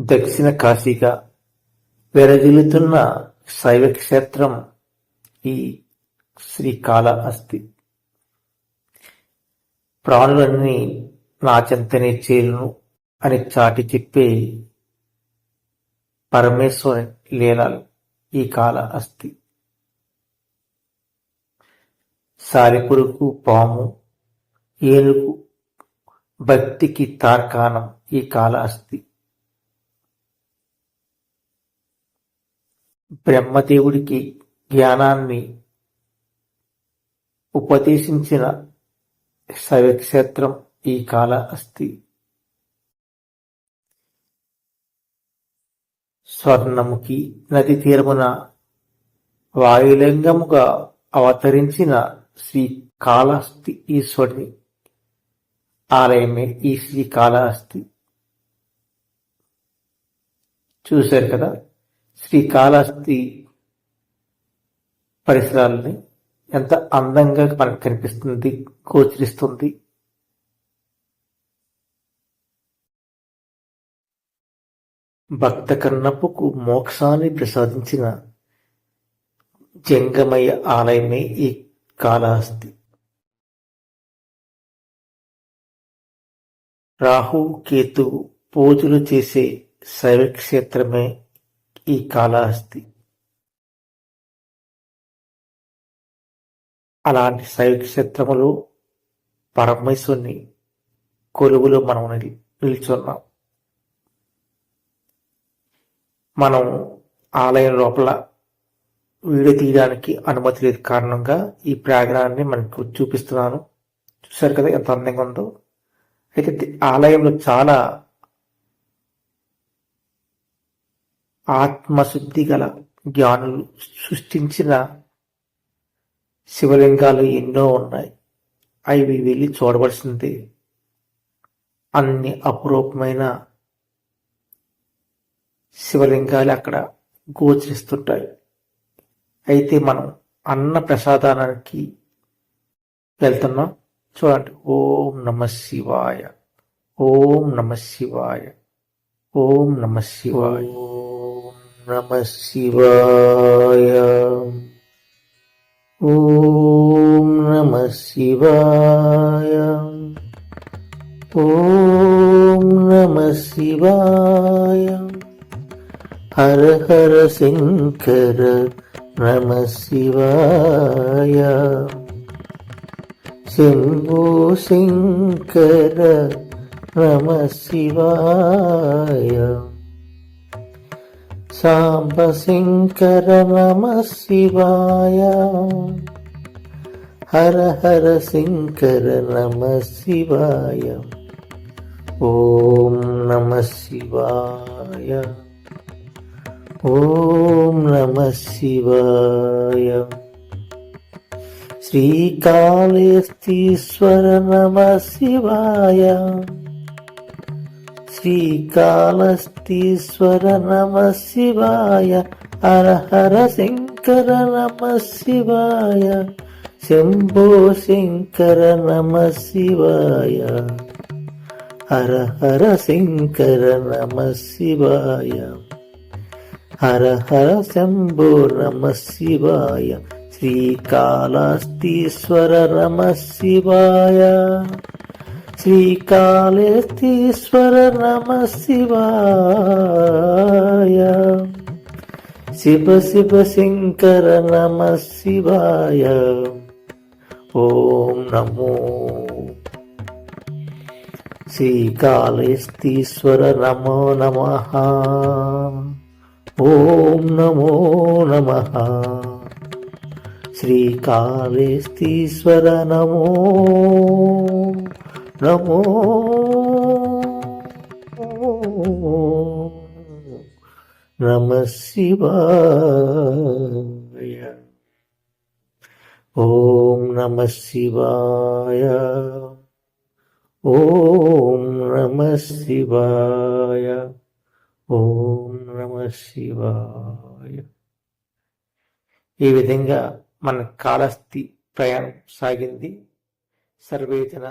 దక్షిణ కాశీగా వెరజిల్లుతున్న శైవ క్షేత్రం ఈ శ్రీకాళహస్తి ప్రాణులన్నీ నాచెంతనే చేరును అని చాటి చెప్పే పరమేశ్వరి లీలాలు ఈ కాళహస్తి సాలెపురుగు పాము ఏనుగు భక్తికి తార్కాణం ఈ కాళహస్తి బ్రహ్మదేవుడికి జ్ఞానాన్ని ఉపదేశించిన శైవక్షేత్రం ఈ కాళహస్తి స్వర్ణముఖి నది తీరమున వాయులింగముగా అవతరించిన శ్రీ కాళహస్తి ఈశ్వరుని ఆలయమే ఈ శ్రీ కాళహస్తి. చూశారు కదా? శ్రీకాళహస్తి పరిసరాలని ఎంత అందంగా మనకు కనిపిస్తుంది గోచరిస్తుంది. భక్త కన్నప్పుకు మోక్షాన్ని ప్రసాదించిన జంగమయ్య ఆలయమే ఈ కాళహస్తి. రాహు కేతు పూజలు చేసే శైవక్షేత్రమే ఈ కాళహస్తి అలాంటి శైవక్షేత్రములు పరమేశ్వరుని కొలువులో మనం నిల్చున్నాం. మనం ఆలయం లోపల వీడియో తీయడానికి అనుమతి లేదు కారణంగా ఈ ప్రాంగణాన్ని మనకు చూపిస్తున్నాను. చూశారు కదా ఎంత అందంగా ఉందో. అయితే ఆలయంలో చాలా ఆత్మశుద్ధి గల జ్ఞానులు సృష్టించిన శివలింగాలు ఎన్నో ఉన్నాయి. అవి వెళ్ళి చూడవలసింది. అన్ని అపురూపమైన శివలింగాలు అక్కడ గోచరిస్తుంటాయి. అయితే మనం అన్న ప్రసాదానికి వెళ్తున్నాం. చూడండి. ఓం నమ శివాయ. ఓం నమ శివాయ. ఓం నమ శివాయ. నమ శివాయ ఓం నమ శివాయ ఓం నమ శివాయ హర హర శంకర నమ శివాయ శంభో శంకర నమ శివాయ సాంబశంకర నమ శివాయ హర హర శంకర నమ శివాయ ఓం నమ శివాయ ఓం నమ శివాయ శ్రీకాళేస్తీశ్వర నమ శివాయ శ్రీకాళస్తీశ్వర నమ శివాయ హర హర శంకర నమ శివాయ శంభో శంకర నమ శివాయ హర హర శంకర నమ శివాయ హర హర శంభో నమ శివాయ శ్రీకాళహస్తీశ్వర నమ శివాయ. శ్రీకాళేశ్వర నమ శివాయ. శివ శివ శంకర నమ శివాయ. ఓం నమో. శ్రీకాళేశ్వర నమో నమ. ఓం నమో నమ. శ్రీకాళేశ్వర నమో. నమో నమ శివాయ. ఓం నమ శివాయ. ఓం నమ శివాయ. ఓం నమ శివాయ. ఈ విధంగా మన కాళహస్తి ప్రయాణం సాగింది. సర్వే జన